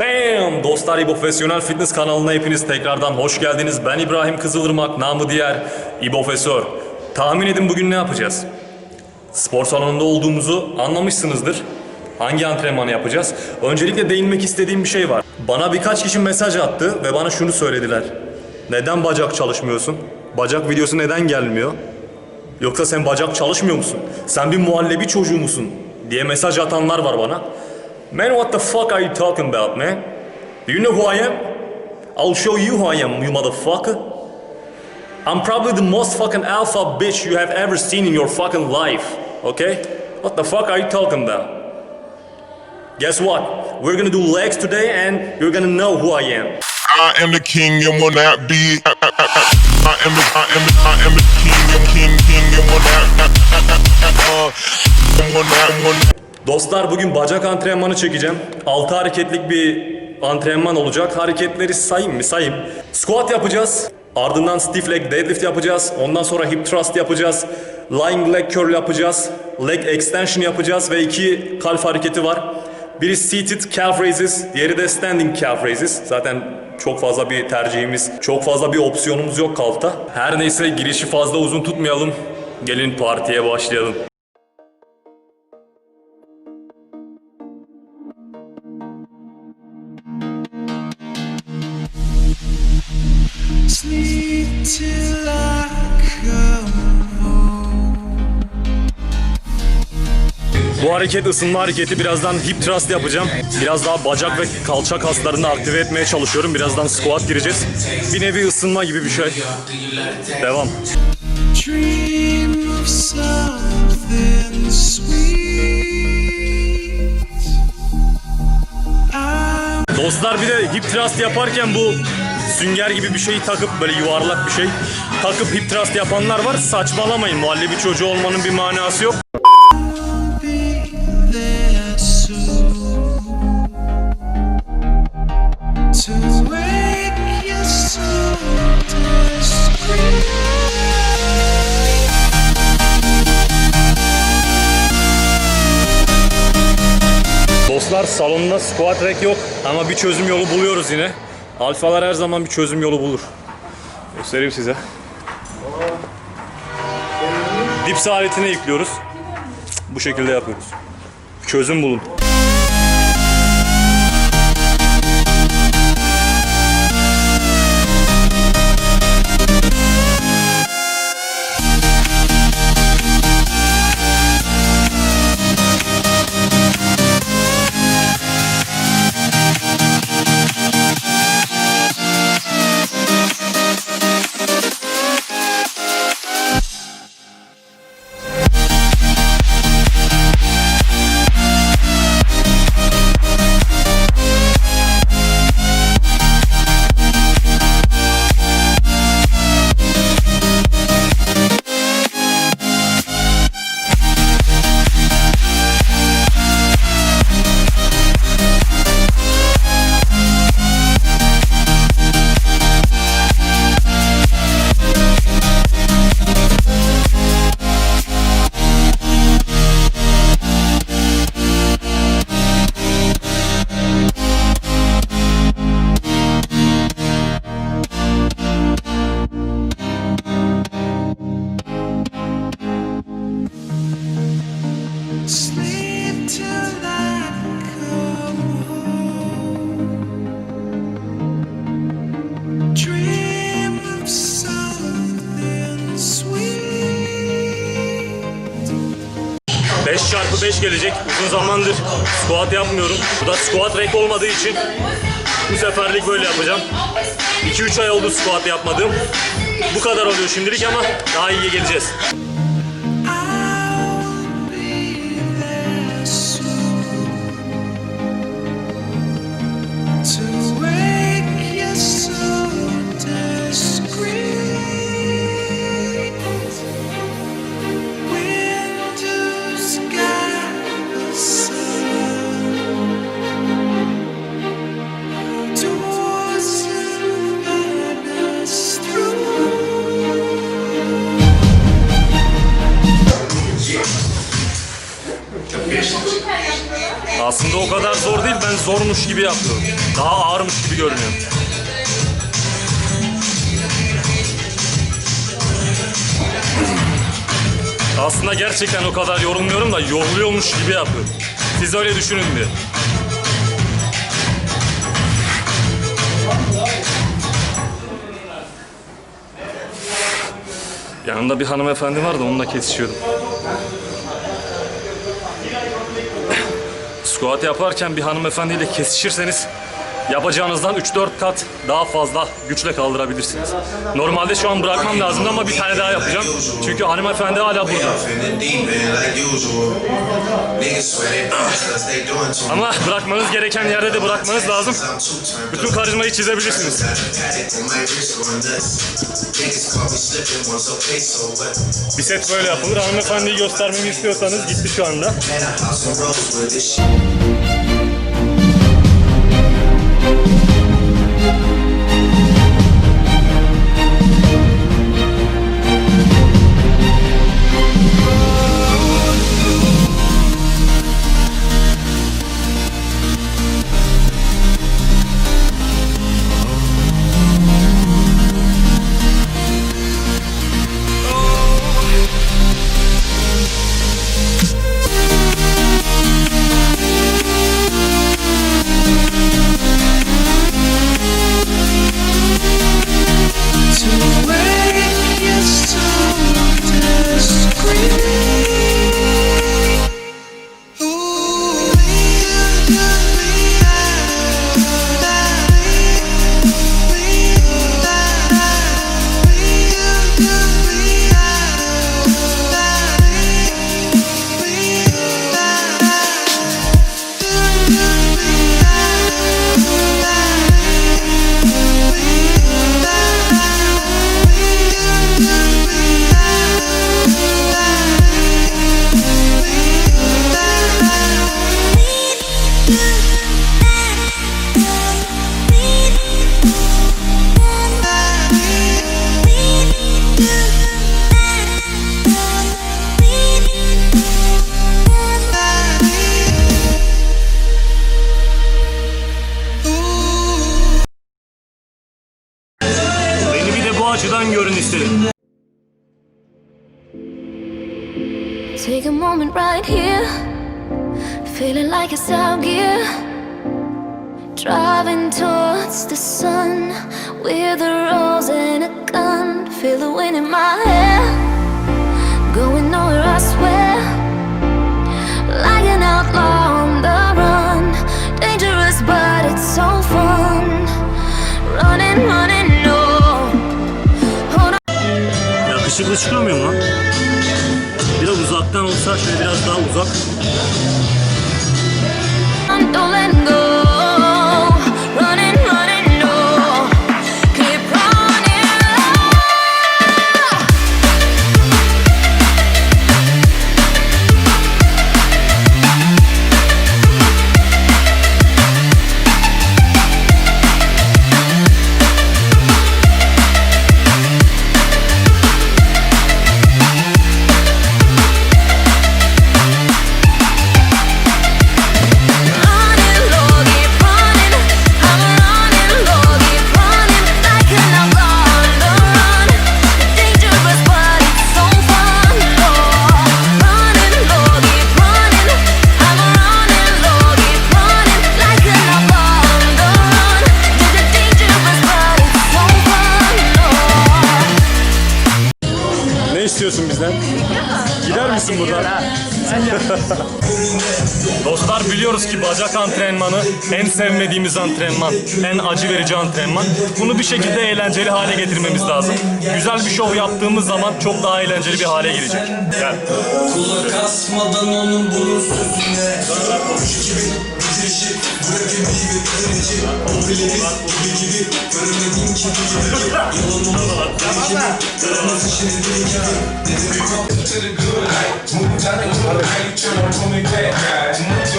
Bam! Dostlar İbo Profesyonel Fitness kanalına hepiniz tekrardan hoş geldiniz. Ben İbrahim Kızılırmak, namı diğer İbo Profesör. Tahmin edin bugün ne yapacağız? Spor salonunda olduğumuzu anlamışsınızdır. Hangi antrenmanı yapacağız? Öncelikle değinmek istediğim bir şey var. Bana birkaç kişi mesaj attı ve bana şunu söylediler. Neden bacak çalışmıyorsun? Bacak videosu neden gelmiyor? Yoksa sen bacak çalışmıyor musun? Sen bir muhallebi çocuğu musun? Diye mesaj atanlar var bana. Man what the fuck are you talking about man? Do you know who I am? I'll show you who I am, you motherfucker. I'm probably the most fucking alpha bitch you have ever seen in your fucking life. Okay? What the fuck are you talking about? Guess what? We're gonna do legs today and you're gonna know who I am. I am the king and will not be. I am the, I am the, I am the king king, king and will not. Uh, will not, will not. Dostlar bugün bacak antrenmanı çekeceğim. 6 hareketlik bir antrenman olacak. Hareketleri sayayım mı? Sayayım. Squat yapacağız. Ardından stiff leg deadlift yapacağız. Ondan sonra hip thrust yapacağız. Lying leg curl yapacağız. Leg extension yapacağız ve iki kalf hareketi var. Biri seated calf raises, diğeri de standing calf raises. Zaten çok fazla bir tercihimiz, çok fazla bir opsiyonumuz yok kalfta. Her neyse girişi fazla uzun tutmayalım. Gelin partiye başlayalım. Bu hareket ısınma hareketi. Birazdan hip thrust yapacağım. Biraz daha bacak ve kalça kaslarını aktive etmeye çalışıyorum. Birazdan squat gireceğiz. Bir nevi ısınma gibi bir şey. Devam. Dream of something sweet. Dostlar bir de hip thrust yaparken bu sünger gibi bir şeyi takıp böyle yuvarlak bir şey takıp hip thrust yapanlar var. Saçmalamayın. Muhallebi çocuğu olmanın bir manası yok. Dostlar salonda squat rack yok ama bir çözüm yolu buluyoruz yine. Alfalar her zaman bir çözüm yolu bulur. Göstereyim size. Dips aletine yüklüyoruz. Bu şekilde yapıyoruz. Çözüm bulun. 5 çarpı 5 gelecek. Uzun zamandır squat yapmıyorum. Bu da squat rack olmadığı için bu seferlik böyle yapacağım. 2-3 ay oldu squat yapmadığım. Bu kadar oluyor şimdilik ama daha iyiye geleceğiz. Aslında o kadar zor değil. Ben zormuş gibi yapıyorum. Daha ağırmış gibi görünüyor. Aslında gerçekten o kadar yorulmuyorum da yoruluyormuş gibi yapıyorum. Siz öyle düşünün bir. Yanımda bir hanımefendi var da onunla kesişiyordum. Squat yaparken bir hanımefendiyle kesişirseniz yapacağınızdan 3-4 kat daha fazla güçle kaldırabilirsiniz. Normalde şu an bırakmam lazımdı ama bir tane daha yapacağım. Çünkü hanımefendi hala burada. Ama bırakmanız gereken yerde de bırakmanız lazım. Bütün karizmayı çizebilirsiniz. Bir set böyle yapılır. Hanımefendiyi göstermemi istiyorsanız gitti şu anda. Take a moment right here, feeling like it's out gear. Driving towards the sun with a rose and a gun. Feel the wind in my hair, going nowhere, I swear. Yakışıklı çıkıyor muyum lan? Biraz uzaktan olsa şöyle biraz daha uzak. Don't let go. İstiyorsun bizden? Gider misin buradan? Dostlar biliyoruz ki bacak antrenmanı en sevmediğimiz antrenman, en acı verici antrenman. Bunu bir şekilde eğlenceli hale getirmemiz lazım. Güzel bir şov yaptığımız zaman çok daha eğlenceli bir hale gelecek. Gel. Kulak asmadan onun bunun sözüne bırakın gibi O gibi Görmediğim gibi Yaramaz işini gibi Dedim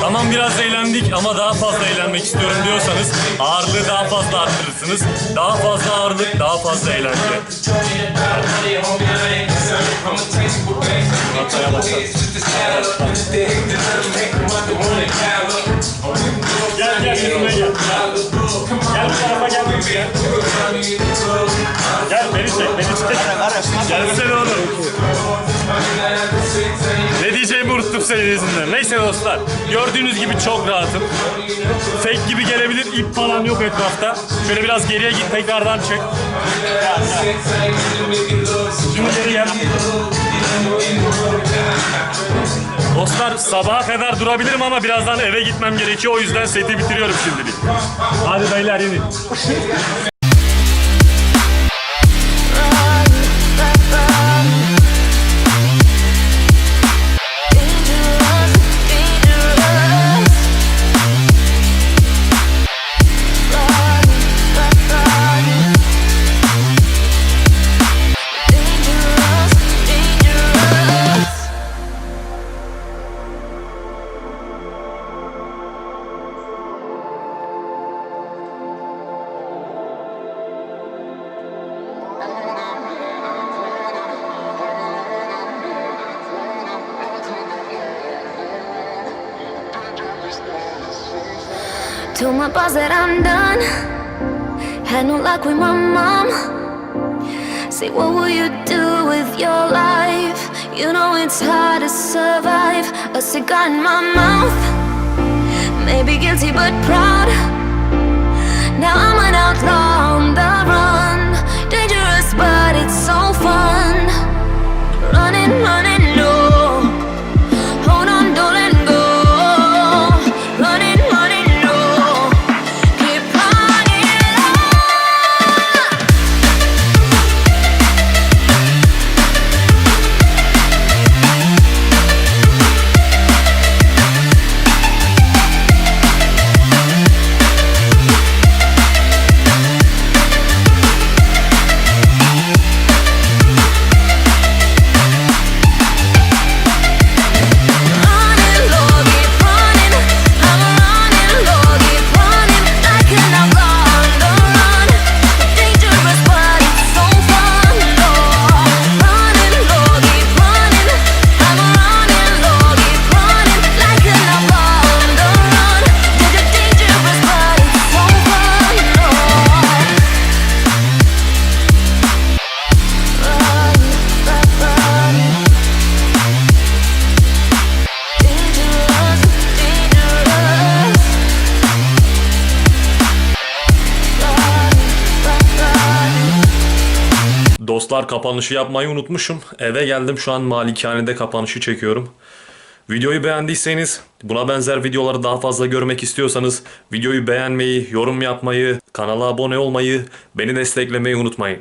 Tamam biraz eğlendik ama daha fazla eğlenmek istiyorum diyorsanız ağırlığı daha fazla arttırırsınız. Daha fazla ağırlık, daha fazla eğlence. Gel gel. Neyse dostlar, gördüğünüz gibi çok rahatım. Fake gibi gelebilir, ip falan yok etrafta. Şöyle biraz geriye git, tekrardan çek. Şimdi geri gel. Dostlar sabaha kadar durabilirim ama birazdan eve gitmem gerekiyor. O yüzden seti bitiriyorum şimdilik. Hadi beyler inin. Told my boss that I'm done. Had no luck with my mom. Say, what will you do with your life? You know it's hard to survive. A cigar in my mouth. Maybe guilty but proud. Now I'm an outlaw Dostlar kapanışı yapmayı unutmuşum. Eve geldim şu an malikanede kapanışı çekiyorum. Videoyu beğendiyseniz, buna benzer videoları daha fazla görmek istiyorsanız videoyu beğenmeyi, yorum yapmayı, kanala abone olmayı, beni desteklemeyi unutmayın.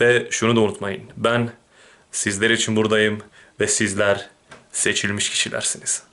Ve şunu da unutmayın. Ben sizler için buradayım ve sizler seçilmiş kişilersiniz.